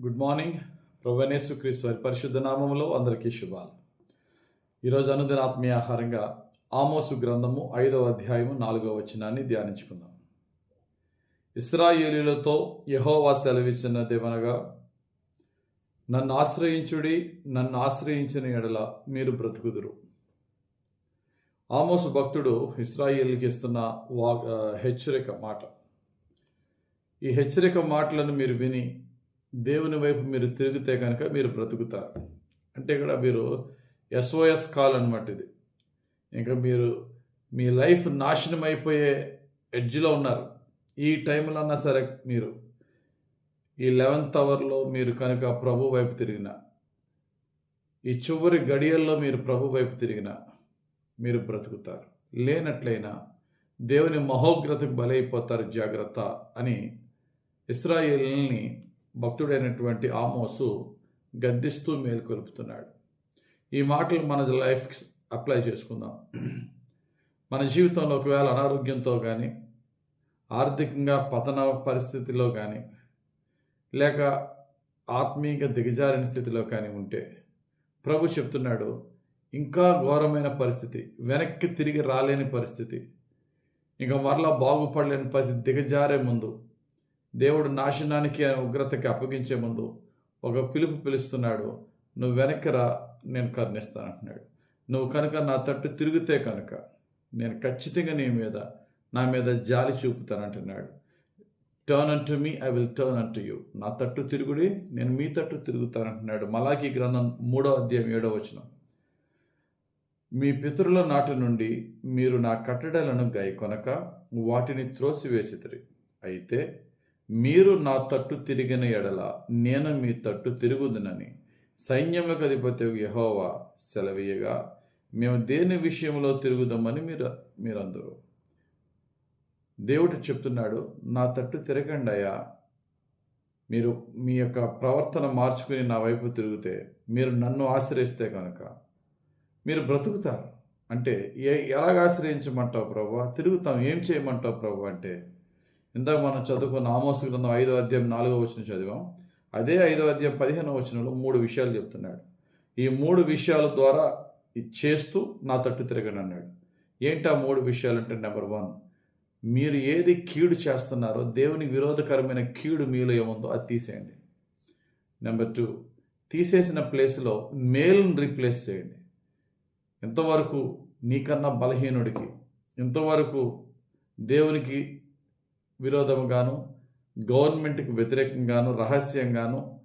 Good morning. ప్రవణేశు క్రీస్తు పరిశుద్ధ నామములో అందరికీ శుభాలు. ఈరోజు అనుదిన ఆత్మీయ ఆహారంగా ఆమోసు గ్రంథము ఐదవ అధ్యాయము నాలుగవ వచనాన్ని ధ్యానించుకుందాం. ఇస్రాయేలీలతో యహోవా సెలవిచ్చిన దేవనగా నన్ను ఆశ్రయించుడి నన్ను ఆశ్రయించిన ఎడల మీరు బ్రతుకుదురు. ఆమోసు భక్తుడు ఇస్రాయేల్కి ఇస్తున్న వా హెచ్చరిక మాట. ఈ హెచ్చరిక మాటలను మీరు విని దేవుని వైపు మీరు తిరిగితే కనుక మీరు బ్రతుకుతారు. అంటే ఇక్కడ మీరు ఎస్ఓఎస్ కాల్ అనమాట ఇది. ఇంకా మీరు మీ లైఫ్ నాశనం అయిపోయే ఎడ్జ్లో ఉన్నారు. ఈ టైంలో అన్నా సరే మీరు ఈ లెవెన్త్ అవర్లో మీరు కనుక ప్రభు వైపు తిరిగిన ఈ చివరి గడియల్లో మీరు ప్రభు వైపు తిరిగిన మీరు బ్రతుకుతారు. లేనట్లయినా దేవుని మహోగ్రతకు బలైపోతారు జాగ్రత్త అని ఇస్రాయేల్ని భక్తుడైనటువంటి ఆమోసు గద్దిస్తూ మేలుకొలుపుతున్నాడు. ఈ మాటలు మన లైఫ్కి అప్లై చేసుకుందాం. మన జీవితంలో ఒకవేళ అనారోగ్యంతో కానీ ఆర్థికంగా పతన పరిస్థితిలో కానీ లేక ఆత్మీయంగా దిగజారిన స్థితిలో కానీ ఉంటే ప్రభు చెప్తున్నాడు ఇంకా ఘోరమైన పరిస్థితి వెనక్కి తిరిగి రాలేని పరిస్థితి. ఇంకా మరలా బాగుపడలేని పరిస్థితి దిగజారే ముందు దేవుడు నాశనానికి ఉగ్రతకి అప్పగించే ముందు ఒక పిలుపు పిలుస్తున్నాడు నువ్వు వెనక్కి రా నేను కరుణిస్తాను అంటున్నాడు. నువ్వు కనుక నా తట్టు తిరిగితే కనుక నేను ఖచ్చితంగా నీ మీద నా మీద జాలి చూపుతాను అంటున్నాడు. Turn on to me I will turn on to you నా తట్టు తిరుగుడి నేను మీ తట్టు తిరుగుతాను అంటున్నాడు. మలాకి గ్రంథం మూడో అధ్యాయం ఏడో వచనం. మీ పితరుల నాటి నుండి మీరు నా కట్టడలను గైకొనక వాటిని త్రోసివేసితిరి. అయితే మీరు నా తట్టు తిరిగిన ఎడల నేను మీ తట్టు తిరుగుదునని. సైన్యములకు అధిపతి యహోవా సెలవీయగా మేము దేని విషయంలో తిరుగుదామని మీరు మీరందరూ. దేవుడు చెప్తున్నాడు నా తట్టు తిరగండి అయ్యా. మీరు మీ యొక్క ప్రవర్తన మార్చుకుని నా వైపు తిరిగితే మీరు నన్ను ఆశ్రయిస్తే కనుక మీరు బ్రతుకుతారు. అంటే ఏ ఎలాగ ఆశ్రయించమంటావు ప్రభు? తిరుగుతాం. ఏం చేయమంటావు ప్రభు అంటే ఇందాక మనం చదువుకున్న ఆమోసు గ్రంథం ఐదో అధ్యాయం నాలుగో వచ్చిన చదివాం. అదే ఐదో అధ్యాయం పదిహేనో వచనంలో మూడు విషయాలు చెప్తున్నాడు. ఈ మూడు విషయాల ద్వారా ఇది చేస్తూ నా తట్టు తిరగండి అన్నాడు. ఏంటి ఆ మూడు విషయాలు అంటే నెంబర్ వన్ మీరు ఏది కీడు చేస్తున్నారో దేవునికి విరోధకరమైన కీడు మీలో ఏముందో అది తీసేయండి. నెంబర్ టూ తీసేసిన ప్లేస్లో మేల్ని రీప్లేస్ చేయండి. ఎంతవరకు నీకన్నా బలహీనుడికి ఎంతవరకు దేవునికి విరోధముగాను గవర్నమెంట్కి వ్యతిరేకంగాను రహస్యంగాను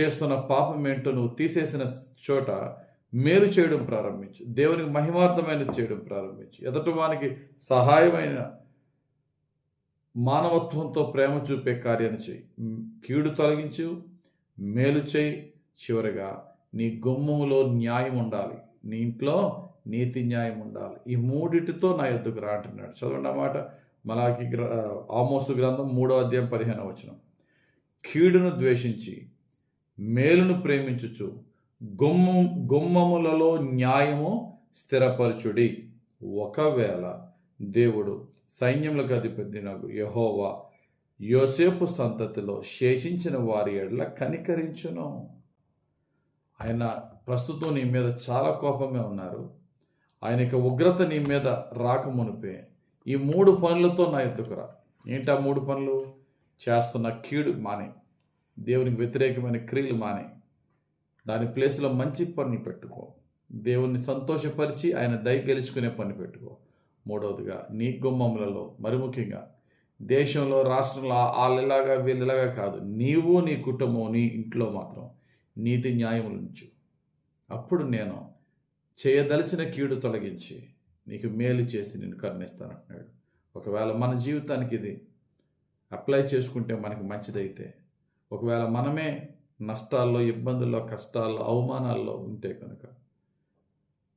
చేస్తున్న పాపం ఏంటో నువ్వు తీసేసిన చోట మేలు చేయడం ప్రారంభించు. దేవునికి మహిమార్థమైనది చేయడం ప్రారంభించు. ఎదటివానికి సహాయమైన మానవత్వంతో ప్రేమ చూపే కార్యాన్ని చేయి. కీడు తొలగించు మేలు చేయి. చివరిగా నీ గుమ్మములో న్యాయం ఉండాలి. నీ ఇంట్లో నీతి న్యాయం ఉండాలి. ఈ మూడిటితో నా ఎద్దుకు రా అంటున్నాడు చదవండి అన్నమాట మలాకి గ్ర ఆమోసు గ్రంథం మూడో అధ్యాయం పదిహేను వచనం. కీడును ద్వేషించి మేలును ప్రేమించుచు గుమ్మం గుమ్మములలో న్యాయము స్థిరపరచుడి. ఒకవేళ దేవుడు సైన్యములకు అధిపతి నాకు యహోవా యోసేపు సంతతిలో శేషించిన వారి ఎడల కనికరించును. ఆయన ప్రస్తుతం నీ మీద చాలా కోపమే ఉన్నారు. ఆయన యొక్క ఉగ్రత నీ మీద రాకమునిపే ఈ మూడు పనులతో నా ఎత్తుకురా. ఏంటా మూడు పనులు? చేస్తున్న కీడు మానే. దేవునికి వ్యతిరేకమైన క్రియలు మానే. దాని ప్లేస్లో మంచి పనులు పెట్టుకో. దేవుణ్ణి సంతోషపరిచి ఆయన దయ గెలుచుకునే పని పెట్టుకో. మూడవదిగా నీ గుమ్మములలో మరి ముఖ్యంగా దేశంలో రాష్ట్రంలో వాళ్ళలాగా వీళ్ళలాగా కాదు. నీవు నీ కుటుంబం నీ ఇంట్లో మాత్రం నీతి న్యాయములు ఉంచు. అప్పుడు నేను చేయదలిచిన కీడు తొలగించి నీకు మేలు చేసి నేను కరుణిస్తానంటున్నాడు. ఒకవేళ మన జీవితానికి ఇది అప్లై చేసుకుంటే మనకి మంచిదైతే ఒకవేళ మనమే నష్టాల్లో ఇబ్బందుల్లో కష్టాల్లో అవమానాల్లో ఉంటే కనుక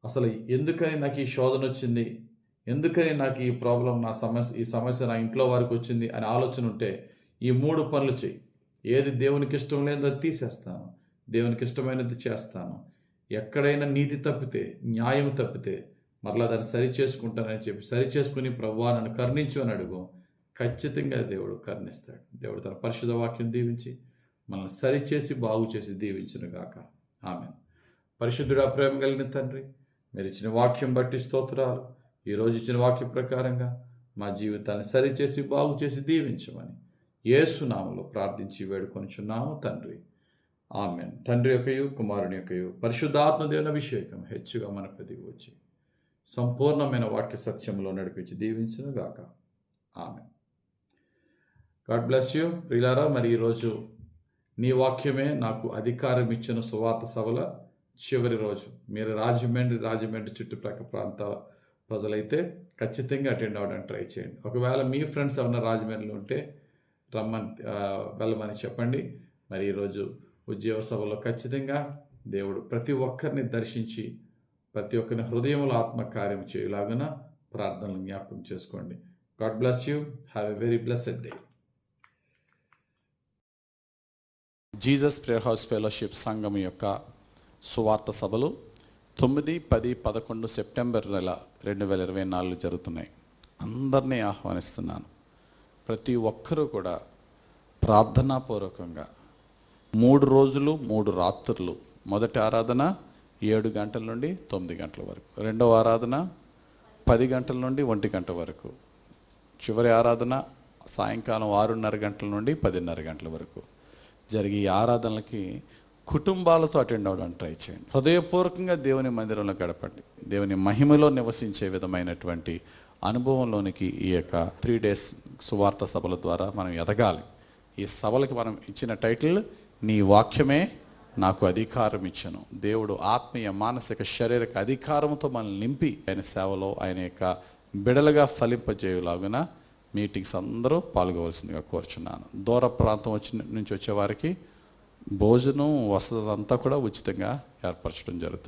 అసలు ఎందుకని నాకు ఈ శోధన వచ్చింది? ఎందుకని నాకు ఈ ప్రాబ్లం నా సమస్య ఈ సమస్య నా ఇంట్లో వారికి వచ్చింది అని ఆలోచన ఉంటే ఈ మూడు పనులు చెయ్యి. ఏది దేవునికి ఇష్టం లేదో తీసేస్తాను. దేవునికి ఇష్టమైనది చేస్తాను. ఎక్కడైనా నీతి తప్పితే న్యాయం తప్పితే మరలా దాన్ని సరి చేసుకుంటానని చెప్పి సరి చేసుకుని ప్రభా నన్ను కరుణించు అని అడుగు. ఖచ్చితంగా దేవుడు కరుణిస్తాడు. దేవుడు తన పరిశుద్ధ వాక్యం దీవించి మనల్ని సరిచేసి బాగు చేసి దీవించును గాక. ఆమె పరిశుద్ధుడు ప్రేమ కలిగిన తండ్రి మీరు ఇచ్చిన వాక్యం బట్టి స్తోత్రాలు ఈరోజు ఇచ్చిన వాక్యం ప్రకారంగా మా జీవితాన్ని సరిచేసి బాగు చేసి దీవించమని ఏసునామలో ప్రార్థించి వేడుకొనిచున్నాము తండ్రి. ఆమెన్. తండ్రి యొక్కయు కుమారుని యొక్కయు పరిశుద్ధాత్మ దేవుని అభిషేకం హెచ్చుగా మన ప్రతికి వచ్చి సంపూర్ణమైన వాక్య సత్యంలో నడిపించి దీవించును గాక ఆమె గాడ్ బ్లెస్ యూ. ప్రియులారా మరి ఈరోజు నీ వాక్యమే నాకు అధికారం ఇచ్చిన సువార్త సభల చివరి రోజు. మీరు రాజమండ్రి రాజమండ్రి చుట్టుప్రక్కల ప్రాంతాల ప్రజలైతే ఖచ్చితంగా అటెండ్ అవ్వడానికి ట్రై చేయండి. ఒకవేళ మీ ఫ్రెండ్స్ ఏమన్నా రాజమండ్రిలో ఉంటే రమ్మని వెళ్ళమని చెప్పండి. మరి ఈరోజు ఉద్యోగ సభలో ఖచ్చితంగా దేవుడు ప్రతి ఒక్కరిని దర్శించి ప్రతి ఒక్కరిని హృదయంలో ఆత్మకార్యం చేయలాగున ప్రార్థనలు జ్ఞాపకం చేసుకోండి. God bless you have a very blessed day Jesus prayer house fellowship సంఘం యొక్క సువార్త సభలు తొమ్మిది పది పదకొండు సెప్టెంబర్ నెల రెండు వేల ఇరవై నాలుగు జరుగుతున్నాయి. అందరినీ ఆహ్వానిస్తున్నాను. ప్రతి ఒక్కరూ కూడా ప్రార్థనాపూర్వకంగా మూడు రోజులు మూడు రాత్రులు మొదటి ఆరాధన ఏడు గంటల నుండి తొమ్మిది గంటల వరకు. రెండవ ఆరాధన పది గంటల నుండి ఒంటి గంట వరకు. చివరి ఆరాధన సాయంకాలం ఆరున్నర గంటల నుండి పదిన్నర గంటల వరకు. జరిగే ఈ ఆరాధనలకి కుటుంబాలతో అటెండ్ అవ్వడానికి ట్రై చేయండి. హృదయపూర్వకంగా దేవుని మందిరంలో గడపండి. దేవుని మహిమలో నివసించే విధమైనటువంటి అనుభవంలోనికి ఈ యొక్క త్రీ డేస్ సువార్త సభల ద్వారా మనం ఎదగాలి. ఈ సభలకి మనం ఇచ్చిన టైటిల్ నీ వాక్యమే నాకు అధికారం ఇచ్చను. దేవుడు ఆత్మీయ మానసిక శారీరక అధికారంతో మనల్ని నింపి ఆయన సేవలో ఆయన యొక్క బిడలుగా ఫలింపజేయులాగున మీటింగ్స్ అందరూ పాల్గొవలసిందిగా కోరుచున్నాను. దూర ప్రాంతం వచ్చి నుంచి వచ్చే వారికి భోజనం వసతి అంతా కూడా ఉచితంగా ఏర్పరచడం జరుగుతుంది.